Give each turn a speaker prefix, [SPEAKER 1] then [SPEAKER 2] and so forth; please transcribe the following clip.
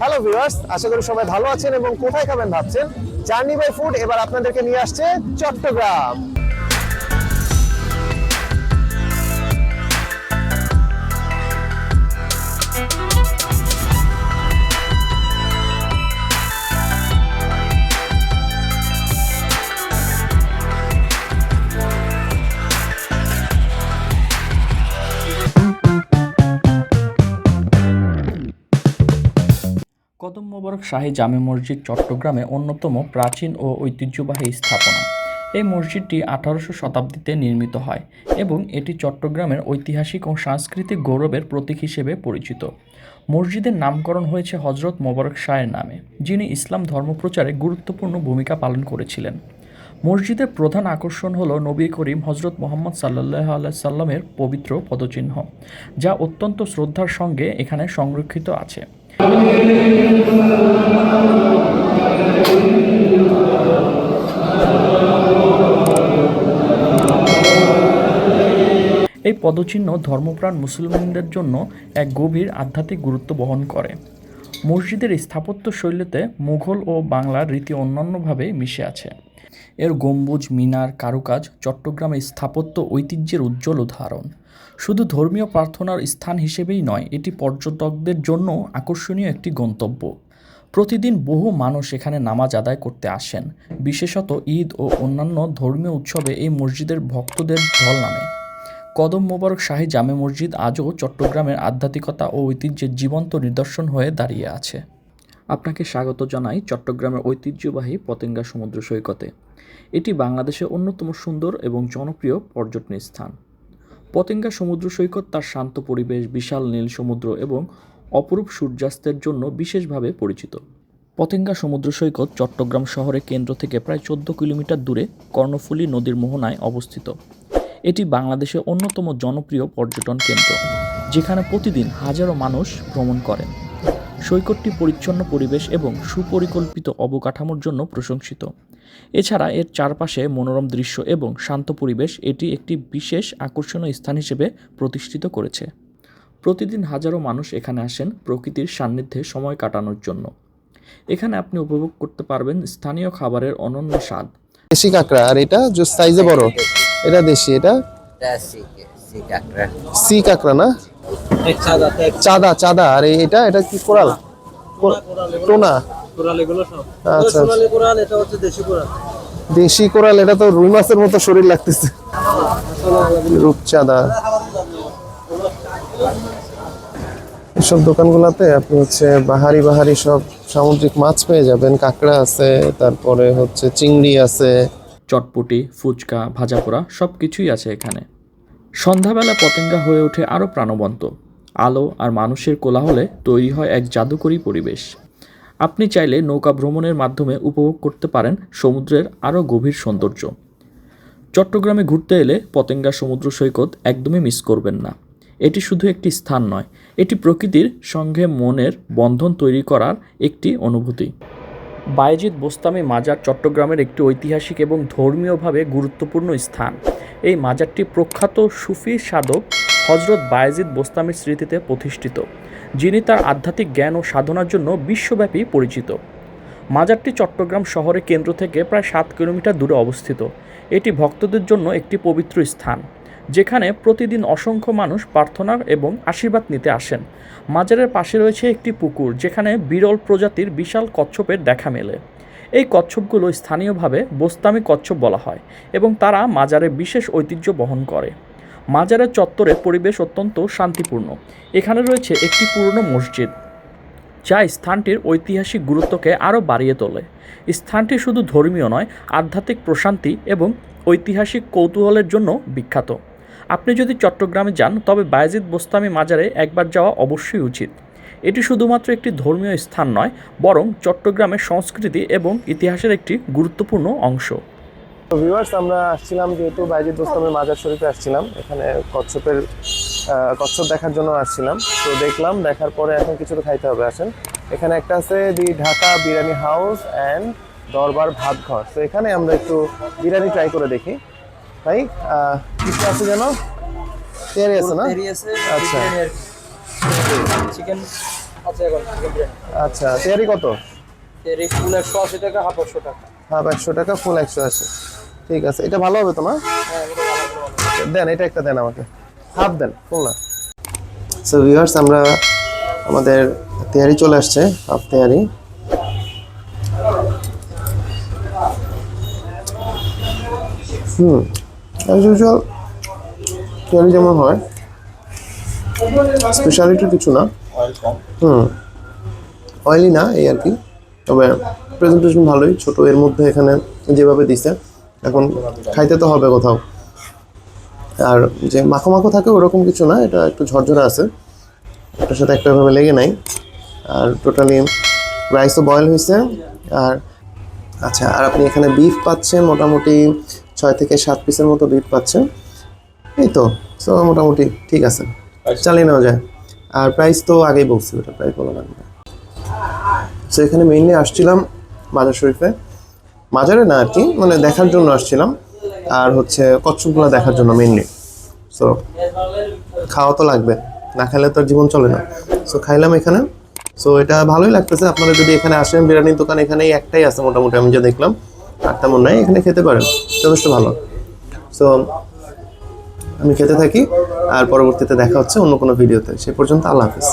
[SPEAKER 1] Hello viewers আশা করি সবাই ভালো আছেন এবং কোথায় খাবেন ভাবছেন? জার্নি বাই ফুড এবার আপনাদেরকে নিয়ে আসছে চট্টগ্রাম।
[SPEAKER 2] কদম মোবারক শাহী জামে মসজিদ, চট্টগ্রামে অন্যতম প্রাচীন ও ঐতিহ্যবাহী স্থাপনা। এই মসজিদটি আঠারোশো শতাব্দীতে নির্মিত হয় এবং এটি চট্টগ্রামের ঐতিহাসিক ও সাংস্কৃতিক গৌরবের প্রতীক হিসেবে পরিচিত। মসজিদের নামকরণ হয়েছে হজরত মোবারক শাহের নামে, যিনি ইসলাম ধর্মপ্রচারে গুরুত্বপূর্ণ ভূমিকা পালন করেছিলেন। মসজিদের প্রধান আকর্ষণ হল নবী করিম হজরত মোহাম্মদ সাল্লাহ সাল্লামের পবিত্র পদচিহ্ন, যা অত্যন্ত শ্রদ্ধার সঙ্গে এখানে সংরক্ষিত আছে। পদচিহ্ন ধর্মপ্রাণ মুসলমানদের জন্য এক গভীর আধ্যাত্মিক গুরুত্ব বহন করে। মসজিদের স্থাপত্য শৈলীতে মুঘল ও বাংলার রীতি অন্যান্যভাবে মিশে আছে। এর গম্বুজ, মিনার, কারুকাজ, চট্টগ্রামের স্থাপত্য ঐতিহ্যের উজ্জ্বল উদাহরণ। শুধু ধর্মীয় প্রার্থনার স্থান হিসেবেই নয়, এটি পর্যটকদের জন্য আকর্ষণীয় একটি গন্তব্য। প্রতিদিন বহু মানুষ এখানে নামাজ আদায় করতে আসেন। বিশেষত ঈদ ও অন্যান্য ধর্মীয় উৎসবে এই মসজিদের ভক্তদের ঢল নামে। কদম মোবারক শাহী জামে মসজিদ আজও চট্টগ্রামের আধ্যাত্মিকতা ও ঐতিহ্যের জীবন্ত নিদর্শন হয়ে দাঁড়িয়ে আছে। আপনাকে স্বাগত জানাই চট্টগ্রামের ঐতিহ্যবাহী পতেঙ্গা সমুদ্র সৈকতে। এটি বাংলাদেশের অন্যতম সুন্দর এবং জনপ্রিয় পর্যটন স্থান। পতেঙ্গা সমুদ্র সৈকত তার শান্ত পরিবেশ, বিশাল নীল সমুদ্র এবং অপরূপ সূর্যাস্তের জন্য বিশেষভাবে পরিচিত। পতেঙ্গা সমুদ্র সৈকত চট্টগ্রাম শহরের কেন্দ্র থেকে প্রায় চোদ্দ কিলোমিটার দূরে কর্ণফুলী নদীর মোহনায় অবস্থিত। এটি বাংলাদেশের অন্যতম জনপ্রিয় পর্যটন কেন্দ্র, যেখানে প্রতিদিন হাজারো মানুষ ভ্রমণ করেন। সৈকতটি পরিচ্ছন্ন পরিবেশ এবং সুপরিকল্পিত অবকাঠামোর জন্য প্রশংসিত। এছাড়া এর চারপাশে মনোরম দৃশ্য এবং শান্ত পরিবেশ এটি একটি বিশেষ আকর্ষণীয় স্থান হিসেবে প্রতিষ্ঠিত করেছে। প্রতিদিন হাজারো মানুষ এখানে আসেন প্রকৃতির সান্নিধ্যে সময় কাটানোর জন্য। এখানে আপনি উপভোগ করতে পারবেন স্থানীয় খাবারের অনন্য স্বাদ।
[SPEAKER 1] দেশি কাঁকড়া, আর এটা সাইজে বড়। এটা দেশি এটা?
[SPEAKER 3] সি সি কাঁকড়া।
[SPEAKER 1] না? চাঁদা চাঁদা। আর এটা এটা কি কোরাল? টোনা
[SPEAKER 4] কোরাল এগুলো সব।
[SPEAKER 1] আচ্ছা।
[SPEAKER 4] সোনালী কোরাল এটা হচ্ছে দেশি কোরাল।
[SPEAKER 1] দেশি কোরাল এটা তো রুই মাছের মতো শরীর লাগতেছে। রূপচাঁদা। এসব দোকানগুলোতে আপনি হচ্ছে বাহারি বাহারি সব সামুদ্রিক মাছ পেয়ে যাবেন। কাঁকড়া আছে তারপরে হচ্ছে চিংড়ি আছে।
[SPEAKER 2] চটপটি, ফুচকা, ভাজাপোড়া সব কিছুই আছে এখানে। সন্ধ্যাবেলা পতেঙ্গা হয়ে ওঠে আরও প্রাণবন্ত। আলো আর মানুষের কোলাহলে তৈরি হয় এক জাদুকরী পরিবেশ। আপনি চাইলে নৌকা ভ্রমণের মাধ্যমে উপভোগ করতে পারেন সমুদ্রের আরও গভীর সৌন্দর্য। চট্টগ্রামে ঘুরতে এলে পতেঙ্গা সমুদ্র সৈকত একদমই মিস করবেন না। এটি শুধু একটি স্থান নয়, এটি প্রকৃতির সঙ্গে মনের বন্ধন তৈরি করার একটি অনুভূতি। বায়েজিদ বোস্তামি মাজার চট্টগ্রামের একটি ঐতিহাসিক এবং ধর্মীয়ভাবে গুরুত্বপূর্ণ স্থান। এই মাজারটি প্রখ্যাত সুফি সাধক হজরত বায়েজিদ বোস্তামির স্মৃতিতে প্রতিষ্ঠিত, যিনি তার আধ্যাত্মিক জ্ঞান ও সাধনার জন্য বিশ্বব্যাপী পরিচিত। মাজারটি চট্টগ্রাম শহরের কেন্দ্র থেকে প্রায় সাত কিলোমিটার দূরে অবস্থিত। এটি ভক্তদের জন্য একটি পবিত্র স্থান, যেখানে প্রতিদিন অসংখ্য মানুষ প্রার্থনা এবং আশীর্বাদ নিতে আসেন। মাজারের পাশে রয়েছে একটি পুকুর, যেখানে বিরল প্রজাতির বিশাল কচ্ছপের দেখা মেলে। এই কচ্ছপগুলো স্থানীয়ভাবে বোস্তামি কচ্ছপ বলা হয় এবং তারা মাজারে বিশেষ ঐতিহ্য বহন করে। মাজারের চত্বরে পরিবেশ অত্যন্ত শান্তিপূর্ণ। এখানে রয়েছে একটি পুরনো মসজিদ যা স্থানটির ঐতিহাসিক গুরুত্বকে আরও বাড়িয়ে তোলে। স্থানটি শুধু ধর্মীয় নয়, আধ্যাত্মিক প্রশান্তি এবং ঐতিহাসিক কৌতূহলের জন্য বিখ্যাত। আপনি যদি চট্টগ্রামে যান, তবে বায়েজিদ বোস্তামি মাজারে একবার যাওয়া অবশ্যই উচিত। এটি শুধুমাত্র একটি ধর্মীয় স্থান নয়, বরং চট্টগ্রামের সংস্কৃতি এবং ইতিহাসের একটি গুরুত্বপূর্ণ অংশ।
[SPEAKER 1] আমরা আসছিলাম যেহেতু বাইজিদ দোস্তামের মাজার শরীফে আসছিলাম। এখানে কচ্ছপের কচ্ছপ দেখার জন্য আসছিলাম। তো দেখলাম দেখার পরে এখন কিছু তো খাইতে হবে আসেন। এখানে একটা আছে the Dhaka biryani house and Darbar Bhat Ghar তো এখানে আমরা একটু বিরিয়ানি ট্রাই করে দেখি। তাই কিছু আছে যেন? তেয়ারি আছে না? আচ্ছা।
[SPEAKER 4] চিকেন
[SPEAKER 1] আচ্ছা তেয়ারি কত?
[SPEAKER 4] এই ফুল একশো আশি টাকা হাফ একশো টাকা।
[SPEAKER 1] হাফ একশো টাকা ফুল একশো আশি। ঠিক আছে এটা ভালো হবে তোমার?
[SPEAKER 4] হ্যাঁ।
[SPEAKER 1] দেন এটা একটা দেন আমাকে। হাফ দেন ফুল না। সো ভিউয়ার্স আমরা আমাদের তেয়ারি চলে আসছে, হাফ তেয়ারি। হুম অ্যাজ ইউজুয়াল তেয়ারি যেমন হয় স্পেশালিটি কিছু না। হুম অয়েলি না এই আর কি, তবে প্রেজেন্টেশন ভালোই, ছোট এর মধ্যে এখানে যেভাবে দিছে, এখন খাইতে তো হবে কোথাও। আর যে মাখো মাখো থাকে ওরকম কিছু না এটা একটু ঝরঝরে আছে। এটার সাথে একটাভাবে লেগে নাই। আর টোটালি রাইসও বয়েল হয়েছে। আর আচ্ছা আর আপনি এখানে বিফ পাচ্ছেন মোটামুটি ছয় থেকে সাত পিসের মতো বিফ পাচ্ছেন। এই তো সো মোটামুটি ঠিক আছে। চালিয়ে নেওয়া যায়। আর প্রাইস তো আগেই বলছি ওটা প্রাইস বলা লাগবে সো এখানে মেইনলি আসছিলাম মাজার শরীফে। মাজারে না আর কি মানে দেখার জন্য আসছিলাম। আর হচ্ছে কচ্ছপগুলো দেখার জন্য মেনলি সো খাওয়া তো লাগবে। না খেলে তো জীবন চলে না। সো খাইলাম এখানে। সো এটা ভালোই লাগতেছে। আপনারা যদি এখানে আসেন, বিরিয়ানির দোকান এখানেই একটাই আছে মোটামুটি, আমি যা দেখলাম। আর তেমন নাই এখানে খেতে পারেন। যথেষ্ট ভালো। সো আমি খেতে থাকি। আর পরবর্তীতে দেখা হচ্ছে অন্য কোনো ভিডিওতে। সে পর্যন্ত আল্লাহ হাফিজ।